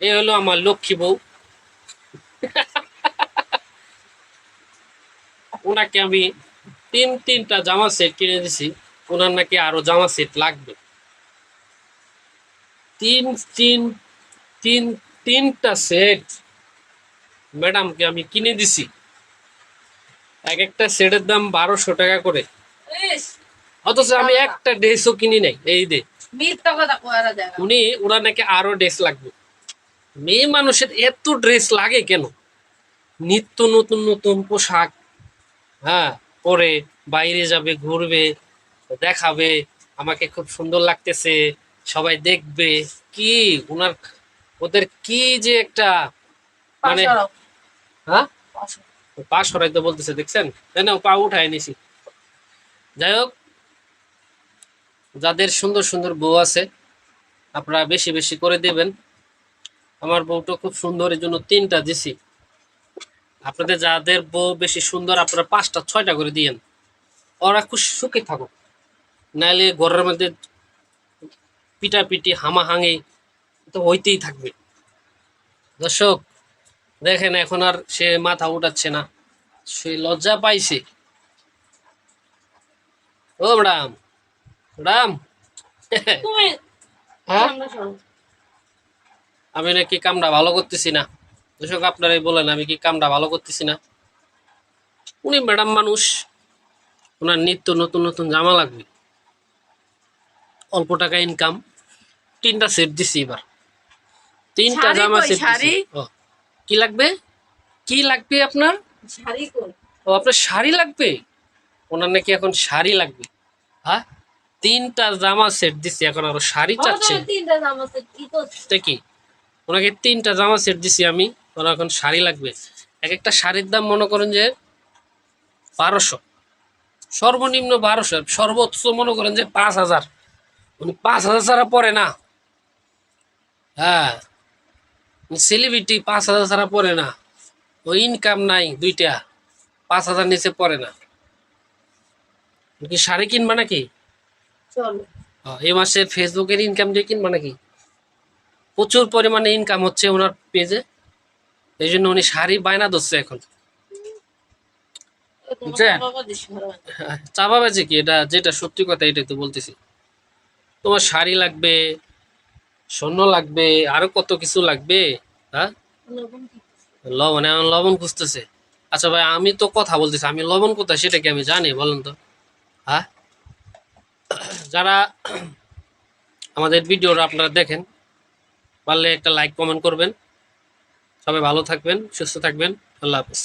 এই হলো আমার লক্ষ্মী বউ। ওনাকে আমি তিন তিনটা জামা সেট কিনে দিছি। ওনার নাকি আরও জামা সেট লাগবে। তিন তিন তিন তিনটা সেট ম্যাডামকে আমি কিনে দিছি। এক একটা সেটের দাম বারোশো টাকা করে। অথচ আমি একটা ড্রেসও কিনি নাই এই দে। উনি ওনার নাকি আরও ড্রেস লাগবে। মেয়ে মানুষের এত ড্রেস লাগে কেন? নিত্য নতুন নতুন পোশাক হ্যাঁ পরে বাইরে যাবে ঘুরবে দেখাবে আমাকে খুব সুন্দর লাগতেছে সবাই দেখবে কি ওনার ওদের কি যে একটা মানে হ্যাঁ? পা সরাই তো বলতেছে দেখছেন? তাই না পা উঠায় নিছি। যাই হোক যাদের সুন্দর সুন্দর বউ আছে আপনারা বেশি বেশি করে দেবেন। আমার বউটা খুব সুন্দর এই জন্য তিনটা দিছি। আপনাদের যাদের বউ বেশি সুন্দর আপনারা পাঁচটা ছয়টা করে দিয়েন। ওরা খুব সুখে থাকুক। নাইলে ঘরের মধ্যে পিটাপিটি হামাহাঙি তো হইতেই থাকবে। দর্শক দেখেন এখন আর সে মাথা উঠাচ্ছে না। সে লজ্জা পাইছে। ও ম্যাডাম ম্যাডাম। হ্যাঁ। আমি নাকি কামটা ভালো করতেছি না। দর্শক আপনারাই বলেন আমি কি কামটা ভালো করতেছি না? উনি ম্যাডাম মানুষ ওনার নিত্য নতুন নতুন জামা লাগবে। অল্প টাকা ইনকাম তিনটা সেট দিছি এবার। তিনটা জামা সেট? কি লাগবে? কি লাগবে আপনার? শাড়ি? ও আপনার শাড়ি লাগবে? ওনার নাকি এখন শাড়ি লাগবে। হ্যাঁ তিনটা জামা সেট দিছি এখন আরও শাড়ি চাচ্ছে তিনটা জামা আছে, কি? তে কি? ওনাকে তিনটা জামা সেট দিছি আমি। ওনার এখন শাড়ি লাগবে। এক একটা শাড়ির দাম মনে করেন যে বারোশো। সর্বনিম্ন বারোশো। সর্বোচ্চ মনে করেন যে পাঁচ হাজার। উনি পাঁচ হাজার ছাড়া পরে না। হ্যাঁ। সেলিব্রিটি পাঁচ হাজার ছাড়া পরে না। ওই ইনকাম নাই দুইটা। পাঁচ হাজার নিচে পড়ে না। কি শাড়ি কিনবা নাকি? চলো। ও, এই মাসে ফেসবুকের ইনকাম দিয়ে কিনবা নাকি? প্রচুর পরিমাণে ইনকাম হচ্ছে ওনার পেজে এই জন্য উনি শাড়ি বায়না ধরছে এখন। তোমার বুঝছেন? বাবা দিস ঘরে। চাপা বেছে কি? এটা যেটা সত্যি কথা এটাই তো বলতেছি। তোমার শাড়ি লাগবে স্বর্ণ লাগবে আরও কত কিছু লাগবে হ্যাঁ? লবণ কি? লবণ লবণ খুঁজতেছে। আচ্ছা ভাই আমি তো কথা বলতেছি আমি লবণ কোথায় সেটা কি আমি জানি বলেন তো। হ্যাঁ? যারা আমাদের ভিডিওটা আপনারা দেখেন পারলে একটা লাইক কমেন্ট করবেন। সবাই ভালো থাকবেন সুস্থ থাকবেন। আল্লাহ হাফিজ।